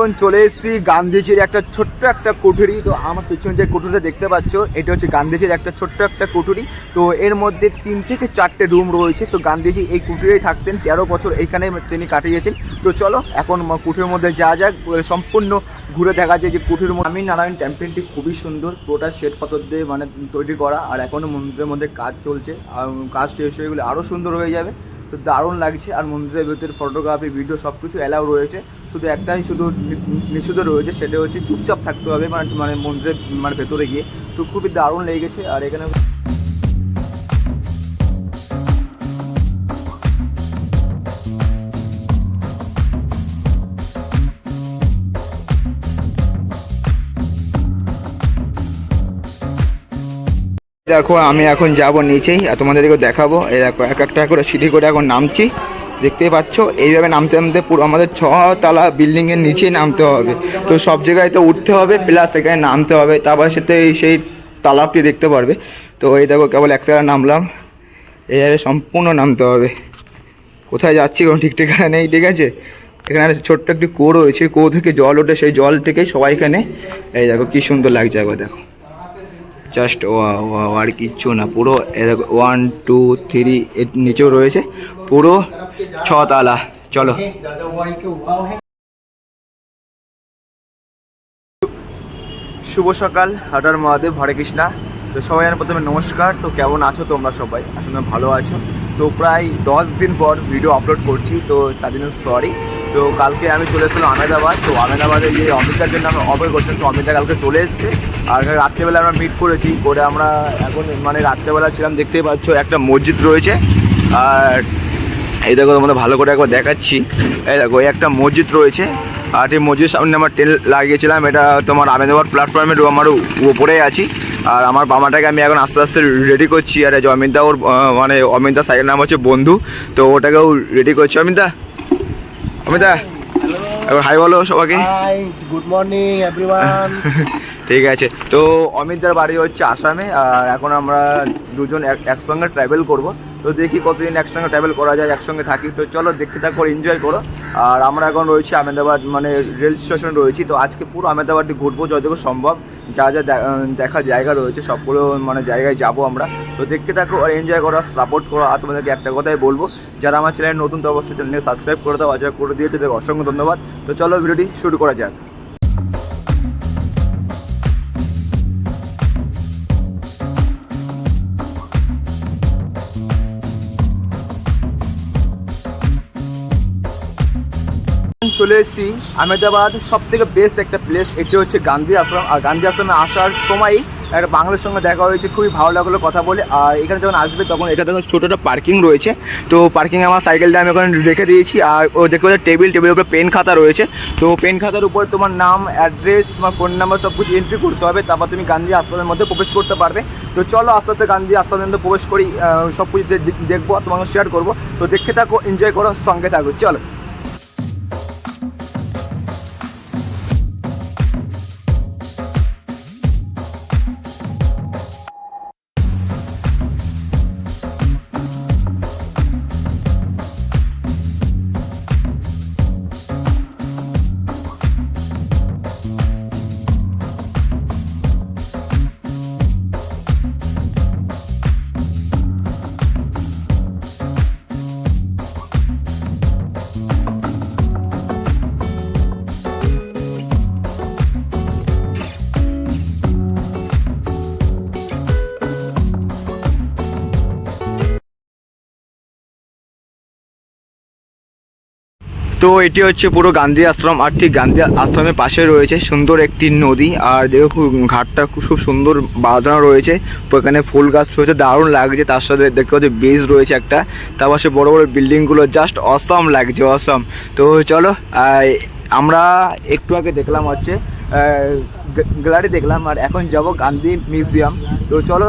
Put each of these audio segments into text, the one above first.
এখন চলে এসেছি গান্ধীজির একটা ছোট্ট একটা কুঠুরি। তো আমার পিছনে যে কুঠুরিটা দেখতে পাচ্ছ, এটা হচ্ছে গান্ধীজির একটা ছোট্ট একটা কুঠুরি। তো এর মধ্যে তিন থেকে চারটে রুম রয়েছে। তো গান্ধীজি এই কুঠুরিই থাকতেন। তেরো বছর এইখানে তিনি কাটিয়েছেন। তো চলো, এখন কুঠুরির মধ্যে যা যাক সম্পূর্ণ ঘুরে দেখা যায় যে কুঠুরির আমি নারায়ণ টেম্পেলটি খুবই সুন্দর। পুরোটা শ্বেত পাথর দিয়ে মানে তৈরি করা। আর এখনও মন্দিরের মধ্যে কাজ চলছে। আর কাজ শেষ হয়ে গেলে আরও সুন্দর হয়ে যাবে। তো দারুণ লাগছে। আর মন্দিরের ভেতরে ফটোগ্রাফি ভিডিও সব কিছু অ্যালাউ রয়েছে। শুধু একটাই শুধু নিষিদ্ধ রয়েছে, সেটা হচ্ছে চুপচাপ থাকতে হবে মানে মানে মন্দিরের মানে ভেতরে গিয়ে। তো খুবই দারুণ লেগেছে, আর এখানে দেখো, আমি এখন যাব নিচেই আর তোমাদেরকে দেখাবো। এই দেখো, এক একটা করে সিঁড়ি করে এখন নামছি। দেখতেই পাচ্ছ? এইভাবে নামতে নামতে পুরো আমাদের ছ তলা বিল্ডিংয়ের নিচেই নামতে হবে। তো সব জায়গায় তো উঠতে হবে প্লাস এখানে নামতে হবে। তারপর সাথে সেই তালাবটি দেখতে পারবে। তো এই দেখো, কেবল এক তালা নামলাম। এইভাবে সম্পূর্ণ নামতে হবে। কোথায় যাচ্ছি কোনো ঠিক ঠিকানা নেই, ঠিক আছে? এখানে ছোট্ট একটি কুয়ো রয়েছে কুয়ো থেকে জল ওঠে, সেই জল থেকে সবাই এখানে এই দেখো, কি সুন্দর লাগছে একবার দেখো। জাস্ট ও আর কিচ্ছু না। পুরো ওয়ান টু থ্রি এর নিচেও রয়েছে। পুরো ছতলা। চলো। শুভ সকাল, হাটার মহাদেব, হরে কৃষ্ণা। তো সবাই জানো, প্রথমে নমস্কার। তো কেমন আছো তোমরা সবাই? আসলে ভালো আছো। তো প্রায় দশ দিন পর ভিডিও আপলোড করছি। তো তার জন্য সরি তো কালকে আমি চলে এসেছিলাম আহমেদাবাদ। তো আহমেদাবাদে যে অমিতার জন্য আমরা অপেক্ষা করছিলাম, তো অমিতা কালকে চলে এসেছে। আর রাত্রেবেলা আমরা মিট করেছি, করে আমরা এখন মানে রাত্রেবেলা ছিলাম, দেখতেই পাচ্ছ একটা মসজিদ রয়েছে। আর এই দেখো তোমাদের ভালো করে একবার দেখাচ্ছি। এই দেখো, এই একটা মসজিদ রয়েছে। আর এই মসজিদের সামনে আমার ট্রেন লাগিয়েছিলাম। এটা তোমার আমেদাবাদ প্ল্যাটফর্মের আমার উপরেই আছি। আর আমার বাবাটাকে আমি এখন আস্তে আস্তে রেডি করছি। আর এই যে অমিতা ওর মানে অমিতা সাইকেল নাম হচ্ছে বন্ধু। তো ওটাকেও রেডি করছি। অমিতা অমিতা এবার হাই বলো সবাইকে। হাই গুড মর্নিং এভরিওয়ান ঠিক আছে তো অমিতদার বাড়ি হচ্ছে আসামে আর এখন আমরা দুজন এক- একসঙ্গে ট্রাভেল করব। তো দেখি কতদিন একসঙ্গে ট্রাভেল করা যায়, একসঙ্গে থাকি। তো চলো দেখতে থাকো এনজয় করো। আর আমরা এখন রয়েছি আহমেদাবাদ মানে রেল স্টেশন রয়েছি। তো আজকে পুরো আহমেদাবাদটি ঘুরবো যতটুকু সম্ভব। যা যা দেখার জায়গা রয়েছে, সবগুলো মানে জায়গায় যাব আমরা। তো দেখতে থাকো আর এনজয় করো সাপোর্ট করো। আর তোমাদেরকে একটা কথাই বলব, যারা আমার চ্যানেল নতুন তো অবশ্যই চ্যানেলকে সাবস্ক্রাইব করে দাও। আর করে দিয়েছে, তাদের অসংখ্য ধন্যবাদ। তো চলো ভিডিওটি শুরু করা যাক। চলে এসেছি। আহমেদাবাদ সব থেকে বেস্ট একটা প্লেস এটি হচ্ছে গান্ধী আশ্রম। আর গান্ধী আশ্রমে আসার সময় একটা বাংলার সঙ্গে দেখা হয়েছে, খুবই ভালো লাগল কথা বলে। আর এখানে যখন আসবে তখন এখানে তখন ছোটো একটা পার্কিং রয়েছে। তো পার্কিংয়ে আমার সাইকেলটা আমি ওখানে রেখে দিয়েছি। আর ও দেখতে পাচ্ছি টেবিল টেবিলের উপরে পেন খাতা রয়েছে। তো পেন খাতার উপর তোমার নাম অ্যাড্রেস তোমার ফোন নাম্বার সব কিছু এন্ট্রি করতে হবে। তারপর তুমি গান্ধী আশ্রমের মধ্যে প্রবেশ করতে পারবে। তো চলো আস্তে আস্তে গান্ধী আশ্রমের মধ্যে প্রবেশ করি। সব কিছু দেখব, তোমাকে শেয়ার করব। তো দেখতে থাকো এনজয় করো, সঙ্গে থাকো। চলো। তো এটি হচ্ছে পুরো গান্ধী আশ্রম আর ঠিক গান্ধী আশ্রমের পাশে রয়েছে সুন্দর একটি নদী আর দেখো ঘাটটা খুব সুন্দর বাঁধানো রয়েছে এখানে ফুল গাছ রয়েছে, দারুণ লাগছে, তার সাথে দেখতে পাচ্ছি বেজ রয়েছে একটা, তার পাশে বড় বড় বিল্ডিংগুলো জাস্ট অসম লাগছে অসম তো চলো আমরা একটু আগে দেখলাম হচ্ছে গ্যালারি দেখলাম আর এখন যাব গান্ধী মিউজিয়াম তো চলো,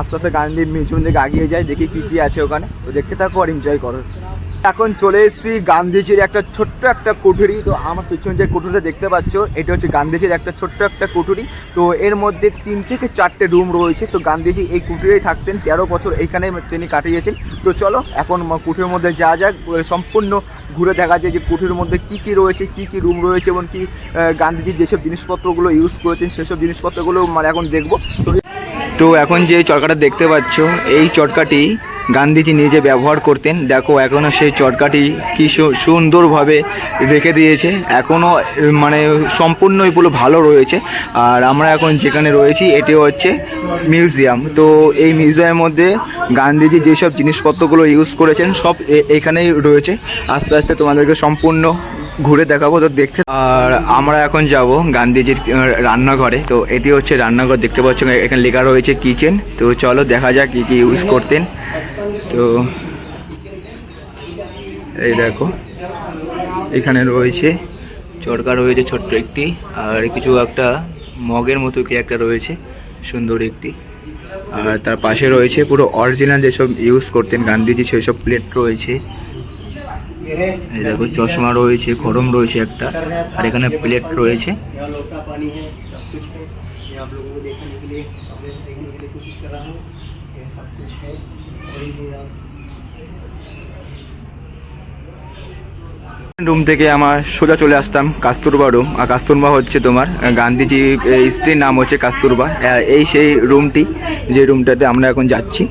আস্তে আস্তে গান্ধী মিউজিয়াম থেকে আগিয়ে যাই, দেখি কী কী আছে ওখানে। তো দেখতে থাকো আর এনজয় করো। এখন চলে এসেছি গান্ধীজির একটা ছোট্ট একটা কুঠুরি। তো আমার পিছনে যে কুঠুরিটা দেখতে পাচ্ছ, এটা হচ্ছে গান্ধীজির একটা ছোট্ট একটা কুঠুরি। তো এর মধ্যে তিন থেকে চারটে রুম রয়েছে। তো গান্ধীজি এই কুঠুরেই থাকতেন। তেরো বছর এইখানে তিনি কাটিয়েছেন। তো চলো, এখন কুঠুরির মধ্যে যা যাক সম্পূর্ণ ঘুরে দেখা যায় যে কুঠুরির মধ্যে কি কি রয়েছে, কি কি রুম রয়েছে এবং কি গান্ধীজি যেসব জিনিসপত্রগুলো ইউজ করেছেন, সেসব জিনিসপত্রগুলো মানে এখন দেখব। তো তো এখন যে চটকাটা দেখতে পাচ্ছ, এই চটকাটি গান্ধীজি নিজে ব্যবহার করতেন। দেখো এখনও সেই চটকাটি কি সুন্দরভাবে রেখে দিয়েছে। এখনও মানে সম্পূর্ণই পুরো ভালো রয়েছে। আর আমরা এখন যেখানে রয়েছি, এটি হচ্ছে মিউজিয়াম। তো এই মিউজিয়ামের মধ্যে গান্ধীজি যেসব জিনিসপত্রগুলো ইউজ করেছেন, সব এখানেই রয়েছে। আস্তে আস্তে তোমাদেরকে সম্পূর্ণ ঘুরে দেখাবো, তো দেখতে আর আমরা এখন যাব গান্ধীজির রান্নাঘরে। তো এটি হচ্ছে রান্নাঘর, দেখতে পাচ্ছ এখানে লেখা রয়েছে কিচেন তো চলো দেখা যাক কী কী ইউজ করতেন। তো এই দেখো এখানে রয়েছে চরকা রয়েছে ছোট্ট একটি আর কিছু একটা মগের মতো কি একটা রয়েছে সুন্দর একটি আর তার পাশে রয়েছে পুরো অরিজিনাল যেসব ইউজ করতেন গান্ধীজি সেসব প্লেট রয়েছে ये है এই দেখো চশমা রয়েছে গরম রয়েছে একটা আর এখানে প্লেট রয়েছে यहाँ लोटा पानी है सब कुछ है ये आप लोगों को देखने के लिए सामने से देखने के लिए कोशिश कर रहा हूँ ये सब कुछ है রুম থেকে আমার সোজা চলে আসতাম কাস্তুরবা রুম আর কাস্তুরবা হচ্ছে তোমার গান্ধীজি স্ত্রীর নাম হচ্ছে কাস্তুরবা। এই সেই রুমটি যে রুমটাতে আমরা এখন যাচ্ছি।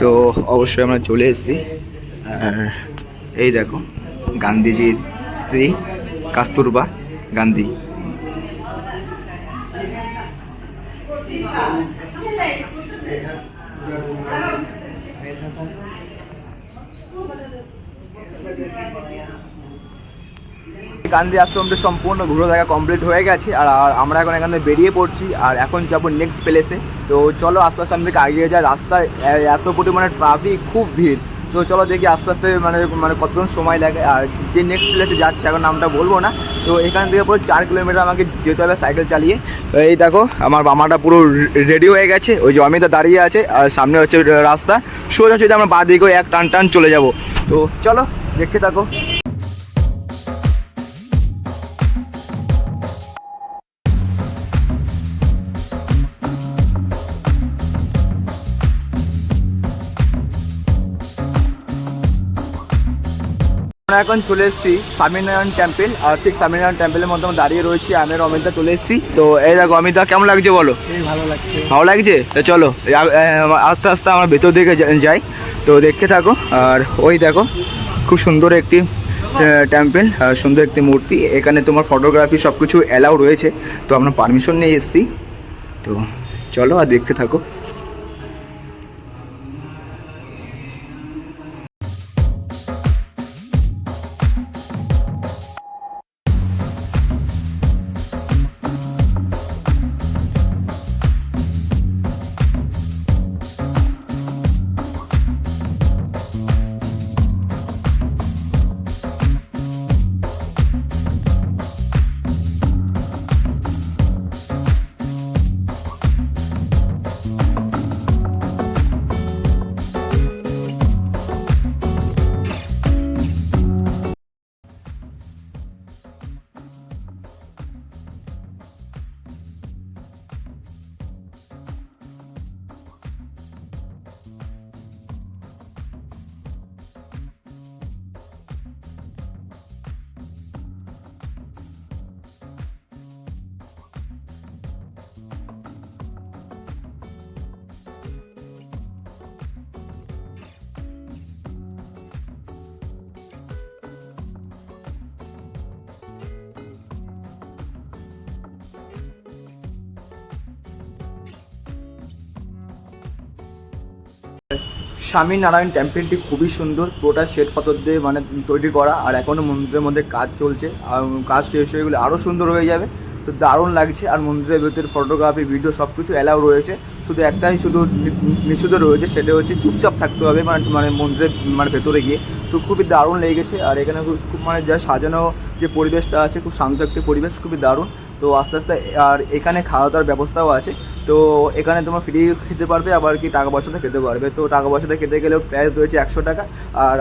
তো অবশ্যই আমরা চলে এসেছি। আর এই দেখো, গান্ধীজির স্ত্রী কাস্তুরবা গান্ধী। গান্ধী আশ্রমটা সম্পূর্ণ ঘুরে দেখা কমপ্লিট হয়ে গেছে, আর আমরা এখন এখানে বেরিয়ে পড়ছি, আর এখন যাব নেক্সট প্লেসে তো চলো আস্তে আস্তে আমাদেরকে এগিয়ে যায়, রাস্তায় এত পরিমাণে ট্রাফিক খুব ভিড়। তো চলো দেখি আস্তে আস্তে মানে মানে কতক্ষণ সময় লাগে, আর যে নেক্সট প্লেসে যাচ্ছে, এখন নামটা বলব না। তো এখান থেকে পুরো চার কিলোমিটার আমাকে যেতে হবে সাইকেল চালিয়ে। এই দেখো, আমার মামাটা পুরো রেডি হয়ে গেছে। ওই যে অমিতা দাঁড়িয়ে আছে, আর সামনে হচ্ছে রাস্তা। সোজা সোজা আমরা বাঁ দিকে এক টান টান চলে যাব। তো চলো, দেখতে থাকো। এখন চলে এসেছি স্বামীনারায়ণ টেম্পল আর ঠিক স্বামীনারায়ণ টেম্পলের মধ্যে দাঁড়িয়ে রয়েছি আমি অমিতা চলে এসেছি। তো এই দেখো অমিতা কেমন লাগছে বলো? ভালো লাগছে। ভালো লাগছে? তো চলো আস্তে আস্তে আমরা ভেতর দিকে যাই। তো দেখতে থাকো আর ওই দেখো খুব সুন্দর একটি টেম্পল সুন্দর একটি মূর্তি। এখানে তোমার ফটোগ্রাফি সব কিছু অ্যালাউ রয়েছে। তো আমরা পারমিশন নিয়ে এসেছি। তো চলো আর দেখতে থাকো। স্বামীনারায়ণ টেম্পলটি খুবই সুন্দর, পুরোটা শ্বেত পাথর দিয়ে মানে তৈরি করা, আর এখনও মন্দিরের মধ্যে কাজ চলছে। আর কাজ শেষ হয়ে গেলে আরও সুন্দর হয়ে যাবে। তো দারুণ লাগছে, আর মন্দিরের ভেতরে ফটোগ্রাফি ভিডিও সব কিছু অ্যালাউ রয়েছে। শুধু একটাই শুধু নিষিদ্ধ রয়েছে, সেটা হচ্ছে চুপচাপ থাকতে হবে মানে মানে মন্দিরের মানে ভেতরে গিয়ে। তো খুবই দারুণ লেগেছে, আর এখানে খুব মানে যা সাজানো যে পরিবেশটা আছে, খুব শান্ত একটি পরিবেশ, খুবই দারুণ। তো আস্তে আস্তে, আর এখানে খাওয়া দাওয়ার ব্যবস্থাও আছে। তো এখানে তোমার ফ্রি খেতে পারবে, আবার কি টাকা পয়সাতে খেতে পারবে। তো টাকা পয়সাতে খেতে গেলেও প্রাইস রয়েছে একশো টাকা। আর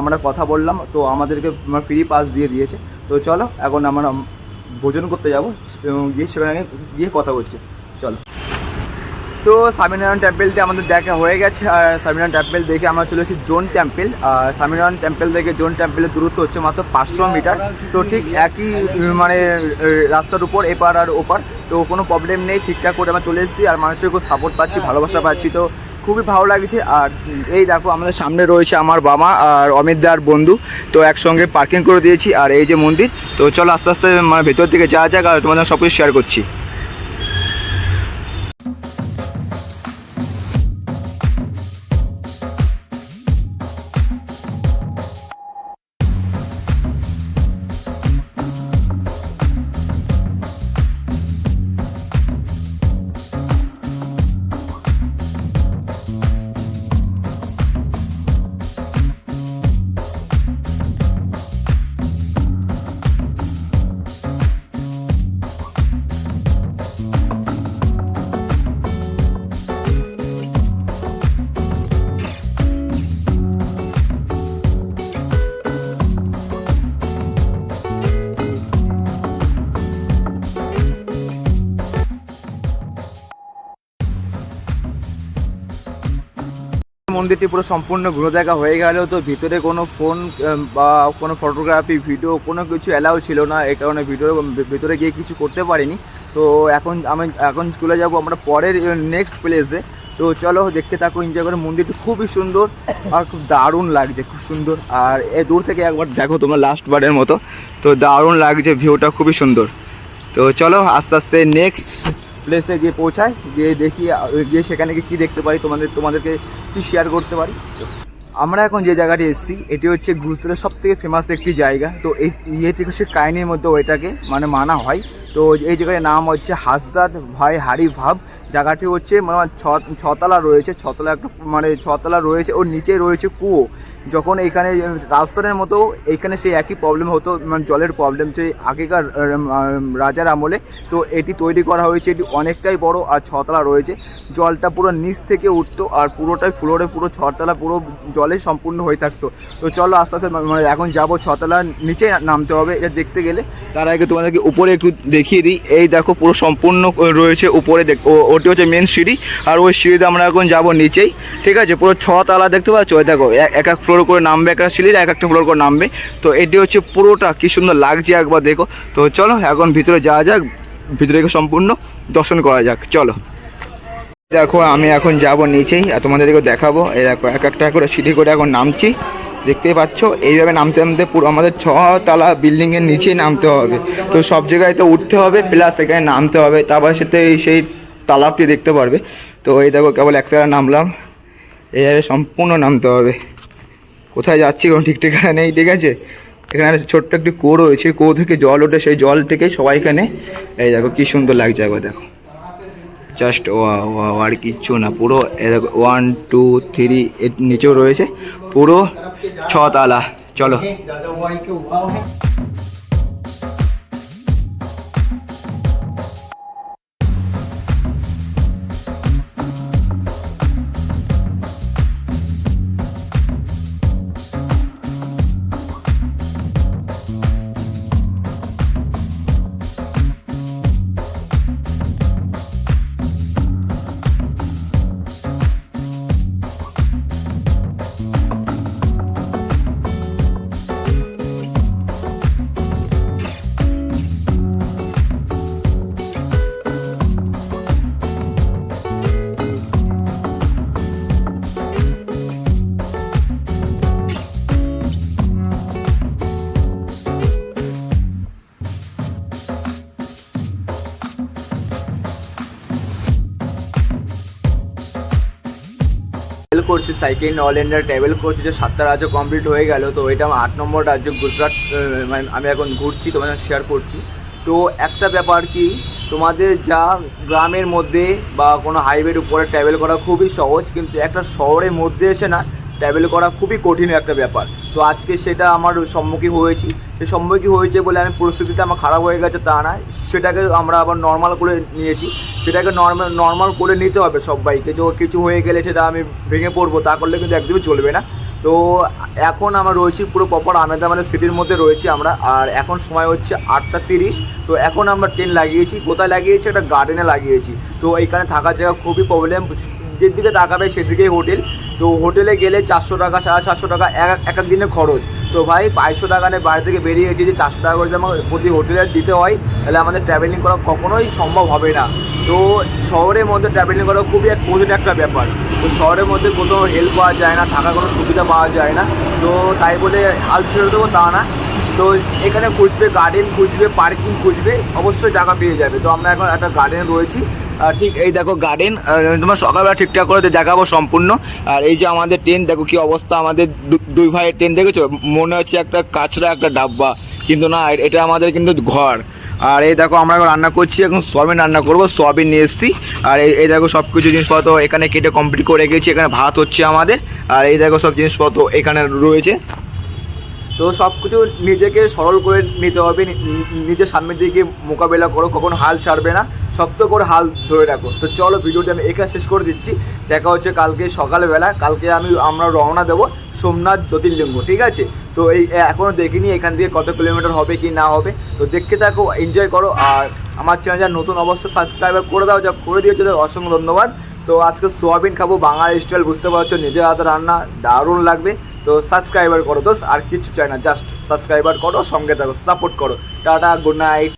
আমরা কথা বললাম, তো আমাদেরকে তোমার ফ্রি পাস দিয়ে দিয়েছে। তো চলো, এখন আমরা ভোজন করতে যাব। গিয়ে সেখানে গিয়ে কথা বলছি। তো স্বামীনারায়ণ টেম্পেলটি আমাদের দেখা হয়ে গেছে, আর স্বামীনারায়ণ টেম্পেল দেখে আমরা চলে এসেছি জোন টেম্পেল। আর স্বামীনারায়ণ টেম্পেল থেকে জোন টেম্পেলের দূরত্ব হচ্ছে মাত্র পাঁচশো মিটার। তো ঠিক একই মানে রাস্তার উপর এপার আর ওপার তো কোনো প্রবলেম নেই, ঠিকঠাক করে আমরা চলে এসেছি, আর মানুষের খুব সাপোর্ট পাচ্ছি, ভালোবাসা পাচ্ছি। তো খুবই ভালো লাগছে। আর এই দেখো, আমাদের সামনে রয়েছে আমার বাবা আর অমিত দার বন্ধু। তো একসঙ্গে পার্কিং করে দিয়েছি, আর এই যে মন্দির। তো চলো আস্তে আস্তে মানে ভেতর দিকে যাওয়া যাক, আর তোমাদের সব কিছু শেয়ার করছি। মন্দিরটি পুরো সম্পূর্ণ ঘুরে দেখা হয়ে গেলেও তো ভিতরে কোনো ফোন বা কোনো ফটোগ্রাফি ভিডিও কোনো কিছু অ্যালাউ ছিল না। এই কারণে ভিডিও ভিতরে গিয়ে কিছু করতে পারিনি। তো এখন আমি, এখন চলে যাব আমরা পরের নেক্সট প্লেসে তো চলো দেখতে থাকো এনজয় করে। মন্দিরটি খুবই সুন্দর আর খুব দারুণ লাগছে, খুব সুন্দর। আর এ দূর থেকে একবার দেখো তোমরা লাস্ট বারের মতো। তো দারুণ লাগছে ভিউটা খুবই সুন্দর। তো চলো আস্তে আস্তে নেক্সট প্লেসে গিয়ে পৌঁছাই গিয়ে দেখি, গিয়ে সেখানে গিয়ে কী দেখতে পারি, তোমাদের, তোমাদেরকে কী শেয়ার করতে পারি। আমরা এখন যে জায়গাটি এসেছি, এটি হচ্ছে গুজরাটের সব থেকে ফেমাস একটি জায়গা। তো এই ইয়ে থেকে সে কাহিনীর মধ্যে ওইটাকে মানে মানা হয়। তো এই জায়গার নাম হচ্ছে হাসদাদ ভাই হারি ভাব। জায়গাটি হচ্ছে মানে ছতলা রয়েছে, ছতলা একটা মানে ছতলা রয়েছে ওর নিচে রয়েছে কুয়ো। যখন এখানে রাজস্থানের মতো এখানে সেই একই প্রবলেম হতো মানে জলের প্রবলেম সেই আগেকার রাজার আমলে। তো এটি তৈরি করা হয়েছে, এটি অনেকটাই বড় আর ছতলা রয়েছে। জলটা পুরো নিচ থেকে উঠতো আর পুরোটাই ফ্লোরে পুরো ছতলা, পুরো জলে সম্পূর্ণ হয়ে থাকতো। তো চলো আস্তে আস্তে মানে এখন যাব, ছতলার নিচে নামতে হবে। এটা দেখতে গেলে তার আগে তোমাদেরকে উপরে একটু দেখিয়ে দিই। এই দেখো পুরো সম্পূর্ণ রয়েছে উপরে দেখ ওটি হচ্ছে মেন সিঁড়ি, আর ওই সিঁড়িতে আমরা এখন যাব নিচেই, ঠিক আছে? পুরো ছ তালা দেখতে পাচ্ছ? ওই দেখো এক এক এক ফ্লোর করে নামবে একটা সিঁড়ির এক একটা ফ্লোর করে নামবে। তো এটি হচ্ছে পুরোটা, কি সুন্দর লাগছে একবার দেখো। তো চলো, এখন ভিতরে যাওয়া যাক, ভিতরে সম্পূর্ণ দর্শন করা যাক। চলো। দেখো, আমি এখন যাব নিচেই, আর তোমাদেরকে দেখাবো। এই দেখো, এক একটা করে সিঁড়ি করে এখন নামছি। দেখতেই পাচ্ছ? এইভাবে নামতে নামতে পুরো আমাদের ছ তালা বিল্ডিংয়ের নিচেই নামতে হবে। তো সব জায়গায় তো উঠতে হবে প্লাস এখানে নামতে হবে, তারপর সাথে সেই তালাবটি দেখতে পারবে। তো এই দেখো কেবল একতলা নামলাম, এইভাবে সম্পূর্ণ নামতে হবে। কোথায় যাচ্ছি কোনো ঠিক ঠিকানা নেই, ঠিক আছে? এখানে ছোট্ট একটি কুয়ো রয়েছে, কুয়ো থেকে জল ওঠে, সেই জল থেকে সবাই এখানে এই দেখো কি সুন্দর লাগছে একবার দেখো। জাস্ট আর কিচ্ছু না পুরো ওয়ান টু থ্রি এর নিচেও রয়েছে পুরো ছতালা চলো। করছি সাইকেল অল ইন্ডিয়া ট্রাভেল করছি, যে সাতটা রাজ্য কমপ্লিট হয়ে গেল, তো এটা আমার আট নম্বর রাজ্য, গুজরাট মানে আমি এখন ঘুরছি, তোমাদের শেয়ার করছি। তো একটা ব্যাপার কি, তোমাদের যা গ্রামের মধ্যে বা কোনো হাইওয়ের উপরে ট্রাভেল করা খুবই সহজ, কিন্তু একটা শহরের মধ্যে এসে না ট্রাভেল করা খুবই কঠিন একটা ব্যাপার। তো আজকে সেটা আমার সম্মুখীন হয়েছি। সে সম্মুখীন হয়েছে বলে আমি পরিস্থিতিটা আমার খারাপ হয়ে গেছে তা না সেটাকে আমরা আবার নর্মাল করে নিয়েছি। সেটাকে নর্মাল নর্মাল করে নিতে হবে সবাইকে যে কিছু হয়ে গেলে সেটা আমি ভেঙে পড়ব, তা করলে কিন্তু একদমই চলবে না। তো এখন আমরা রয়েছি পুরো প্রপার আমেদাবাদের সিটির মধ্যে রয়েছি আমরা। আর এখন সময় হচ্ছে আটটা তিরিশ। তো এখন আমরা ট্রেন লাগিয়েছি। কোথায় লাগিয়েছি? একটা গার্ডেনে লাগিয়েছি। তো এইখানে থাকার জায়গা খুবই প্রবলেম যেদিকে তাকাবে সেদিকেই হোটেল। তো হোটেলে গেলে চারশো টাকা, সাড়ে চারশো টাকা, এক এক দিনের খরচ। তো ভাই, বাইশশো টাকা নিয়ে বাড়ি থেকে বেরিয়েছি যে চারশো টাকা করে আমার প্রতি হোটেলে দিতে হয়, তাহলে আমাদের ট্রাভেলিং করা কখনোই সম্ভব হবে না। তো শহরের মধ্যে ট্রাভেলিং করা খুবই এক কঠিন একটা ব্যাপার। তো শহরের মধ্যে কোথাও হেল্প পাওয়া যায় না, থাকার কোনো সুবিধা পাওয়া যায় না। তো তাই বলে হাল ছেড়ে দেবো তা না। তো এখানে খুঁজবে গার্ডেন খুঁজবে পার্কিং খুঁজবে, অবশ্যই জায়গা পেয়ে যাবে। তো আমরা এখন একটা গার্ডেন রয়েছি। ঠিক এই দেখো গার্ডেন তোমার সকালবেলা ঠিকঠাক করে দেখাবো সম্পূর্ণ। আর এই যে আমাদের ট্রেন দেখো কি অবস্থা আমাদের দুই ভাইয়ের ট্রেন দেখেছ? মনে হচ্ছে একটা কাঁচরা, একটা ডাব্বা, কিন্তু না এটা আমাদের কিন্তু ঘর। আর এই দেখো আমরা রান্না করছি, এখন সোয়াবিন রান্না করব সোয়াবিন নিয়ে এসেছি। আর এই দেখো সব কিছু জিনিসপত্র এখানে কেটে কমপ্লিট করে রেখেছি, এখানে ভাত হচ্ছে আমাদের। আর এই দেখো সব জিনিসপত্র এখানে রয়েছে। তো সব কিছু নিজেকে সরল করে নিতে হবে নিজের সামনের দিকে মোকাবেলা করো, কখনো হাল ছাড়বে না। শক্ত করে হাল ধরে রাখো তো চলো ভিডিওটি আমি এখানে শেষ করে দিচ্ছি। দেখা হচ্ছে কালকে সকালবেলা। কালকে আমি, আমরা রওনা দেবো সোমনাথ জ্যোতির্লিঙ্গ, ঠিক আছে? তো এই এখনও দেখিনি এখান থেকে কত কিলোমিটার হবে কি না হবে। তো দেখতে থাকো এনজয় করো। আর আমার চ্যানেল যা নতুন অবশ্যই সাবস্ক্রাইবার করে দাও, যা করে দিয়েছ তাদের অসংখ্য ধন্যবাদ। তো আজকে সোয়াবিন খাব, বাঙালি স্টাইল বুঝতে পারছ? নিজের হাতে রান্না দারুণ লাগবে। তো সাবস্ক্রাইবার করো দোস্ত, আর কিছু চাই না জাস্ট সাবস্ক্রাইবার করো, সঙ্গে থাকো সাপোর্ট করো। Tata good night